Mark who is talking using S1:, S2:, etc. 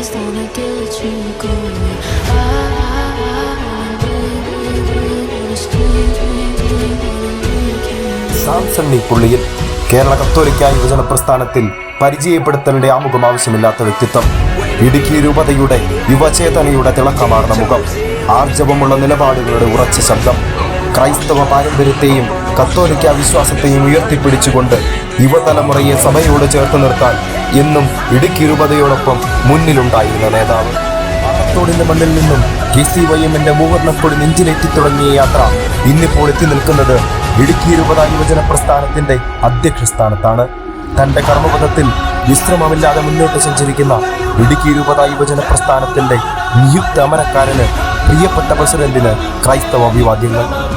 S1: just
S2: പുള്ളിയിൽ Kerala കത്തോലിക്ക യുവജന പ്രസ്ഥാനത്തിൽ പരിചയപ്പെടുത്തലിന്റെ ആമുഖം ആവശ്യമില്ലാത്ത വ്യക്തിത്വം. ഇടുക്കി രൂപതയുടെ യുവചേതനയുടെ തിളക്കമാർന്ന മുഖം. ആർജവമുള്ള നിലപാടുകളുടെ ഉറച്ച ശബ്ദം. ക്രൈസ്തവ പാരമ്പര്യത്തെയും കത്തോലിക്ക വിശ്വാസത്തെയും ഉയർത്തിപ്പിടിച്ചുകൊണ്ട് യുവതലമുറയെ സഭയോട് ചേർത്ത് നിർത്താൻ എന്നും ഇടുക്കി രൂപതയോടൊപ്പം മുന്നിലുണ്ടായിരുന്ന നേതാവ്. പാറത്തോടിന്റെ മണ്ണിൽ നിന്നും കെ സി വൈ എമ്മിന്റെ മൂവർണക്കൊടി നെഞ്ചിലേറ്റി തുടങ്ങിയ യാത്ര ഇന്നിപ്പോൾ എത്തി നിൽക്കുന്നത് ഇടുക്കി രൂപത യുവജന പ്രസ്ഥാനത്തിന്റെ അധ്യക്ഷ സ്ഥാനത്താണ് തന്റെ കർമ്മപഥത്തിൽ വിശ്രമമില്ലാതെ മുന്നോട്ട് സഞ്ചരിക്കുന്ന ഇടുക്കി രൂപത യുവജന പ്രസ്ഥാനത്തിന്റെ നിയുക്ത അമരക്കാരന് പ്രിയപ്പെട്ട പ്രസിഡന്റിന് ക്രൈസ്തവ അഭിവാദ്യങ്ങൾ.